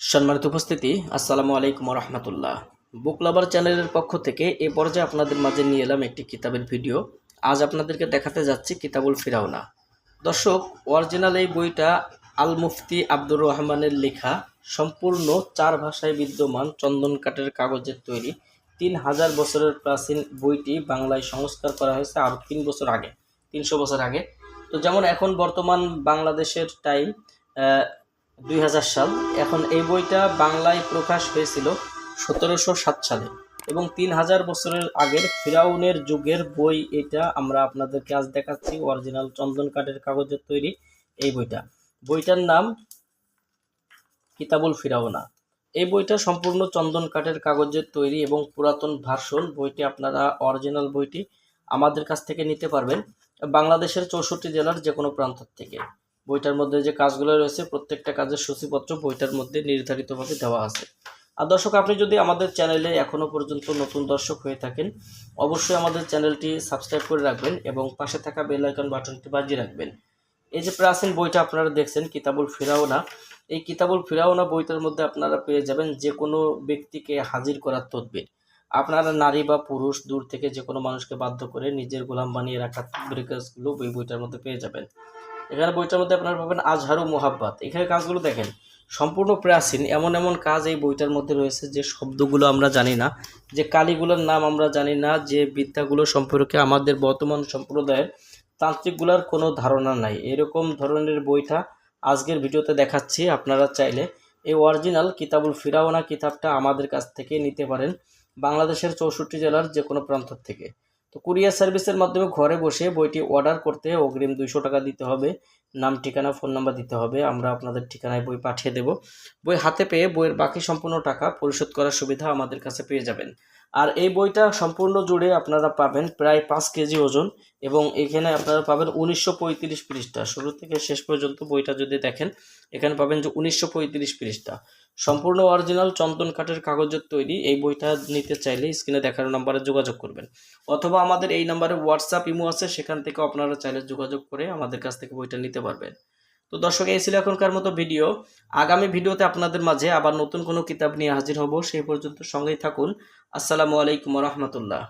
সম্মানিত উপস্থিতি, আসসালামু আলাইকুম রহমতুল্লাহ। বুক লাভার চ্যানেলের পক্ষ থেকে এ পর্যায়ে আপনাদের মাঝে নিয়ে এলাম একটি কিতাবের ভিডিও। আজ আপনাদেরকে দেখাতে যাচ্ছি কিতাবুল ফিরাওনা দর্শক, অরিজিনাল এই বইটা আল মুফতি আব্দুর রহমানের লেখা, সম্পূর্ণ চার ভাষায় বিদ্যমান চন্দন কাঠের কাগজের তৈরি। তিন হাজার বছরের প্রাচীন বইটি বাংলায় সংস্কার করা হয়েছে আরও তিন বছর আগে, তিনশো বছর আগে। তো যেমন এখন বর্তমান বাংলাদেশের টাইম দুই হাজার সাল, এখন এই বইটা বাংলায় প্রকাশ হয়েছিল সতেরোশো সাত সালে এবং তিন হাজার বছরের আগের ফিরাউনের যুগের বই এটা আমরা আপনাদেরকে আজ দেখাচ্ছি অরিজিনাল চন্দন কাঠের কাগজের তৈরি এই বইটা। বইটার নাম কিতাবুল ফিরাওনা এই বইটা সম্পূর্ণ চন্দন কাঠের কাগজের তৈরি এবং পুরাতন ভার্সন। বইটি আপনারা অরিজিনাল বইটি আমাদের কাছ থেকে নিতে পারবেন। বাংলাদেশের চৌষট্টি জেলার যে কোনো প্রান্ত থেকে। বইটার মধ্যে যে কাজগুলো রয়েছে, প্রত্যেকটা কাজের সূচিপত্র বইটার মধ্যে নির্ধারিতভাবে দেওয়া আছে। আর দর্শক, আপনি যদি আমাদের চ্যানেলে এখনও পর্যন্ত নতুন দর্শক হয়ে থাকেন, অবশ্যই আমাদের চ্যানেলটি সাবস্ক্রাইব করে রাখবেন এবং পাশে থাকা বেল আইকন বাটনটি বাজিয়ে রাখবেন। এই যে প্রাচীন বইটা আপনারা দেখছেন, কিতাবুল ফিরাওনা এই কিতাবুল ফিরাওনা বইটার মধ্যে আপনারা পেয়ে যাবেন যে কোনো ব্যক্তিকে হাজির করার তদবির। আপনারা নারী বা পুরুষ, দূর থেকে যে কোনো মানুষকে বাধ্য করে নিজের গোলাম বানিয়ে রাখার ব্রেকার্সগুলো ওই বইটার মধ্যে পেয়ে যাবেন। এখানে বইটার মধ্যে আপনারা পাবেন আজহারু মোহাব্বাত। এখানে কাজগুলো দেখেন, সম্পূর্ণ প্রাচীন, এমন এমন কাজ এই বইটার মধ্যে রয়েছে যে শব্দগুলো আমরা জানি না, যে কালীগুলোর নাম আমরা জানি না, যে বিদ্যাগুলো সম্পর্কে আমাদের বর্তমান সম্প্রদায়ের তান্ত্রিকগুলোর কোনো ধারণা নাই। এরকম ধরনের বইটা আজকের ভিডিওতে দেখাচ্ছি, আপনারা চাইলে এই অরিজিনাল কিতাবুল ফিরাওনা কিতাবটা আমাদের কাছ থেকে নিতে পারেন বাংলাদেশের চৌষট্টি জেলার যে কোনো প্রান্ত থেকে। তো কুরিয়ার সার্ভিসের মাধ্যমে ঘরে বসে বইটি অর্ডার করতে অগ্রিম দুইশো টাকা দিতে হবে। নাম, ঠিকানা, ফোন নাম্বার দিতে হবে। আমরা আপনাদের ঠিকানায় বই পাঠিয়ে দেব। বই হাতে পেয়ে বইয়ের বাকি সম্পূর্ণ টাকা পরিশোধ করার সুবিধা আমাদের কাছে পেয়ে যাবেন। আর এই বইটা সম্পূর্ণ জুড়ে আপনারা পাবেন প্রায় পাঁচ কেজি ওজন এবং এখানে আপনারা পাবেন উনিশশো পঁয়ত্রিশ পৃষ্ঠা। শুরু থেকে শেষ পর্যন্ত বইটা যদি দেখেন, এখানে পাবেন যে উনিশশো পঁয়ত্রিশ পৃষ্ঠা। সম্পূর্ণ অরিজিনাল চন্দন কাঠের কাগজের তৈরি। এই বইটা নিতে চাইলে স্ক্রিনে দেখানো নাম্বারে যোগাযোগ করবেন। অথবা আমাদের এই নাম্বারে হোয়াটসঅ্যাপ ইমো আছে, সেখান থেকেও আপনারা চাইলে যোগাযোগ করে আমাদের কাছ থেকে বইটা নিতে পারবেন। তো দর্শক, এই ছিল এখনকার মতো ভিডিও আগামী ভিডিওতে আপনাদের মাঝে আবার নতুন কোনো কিতাব নিয়ে হাজির হব, সেই পর্যন্ত সঙ্গেই থাকুন। আসসালামু আলাইকুম রহমতুল্লাহ।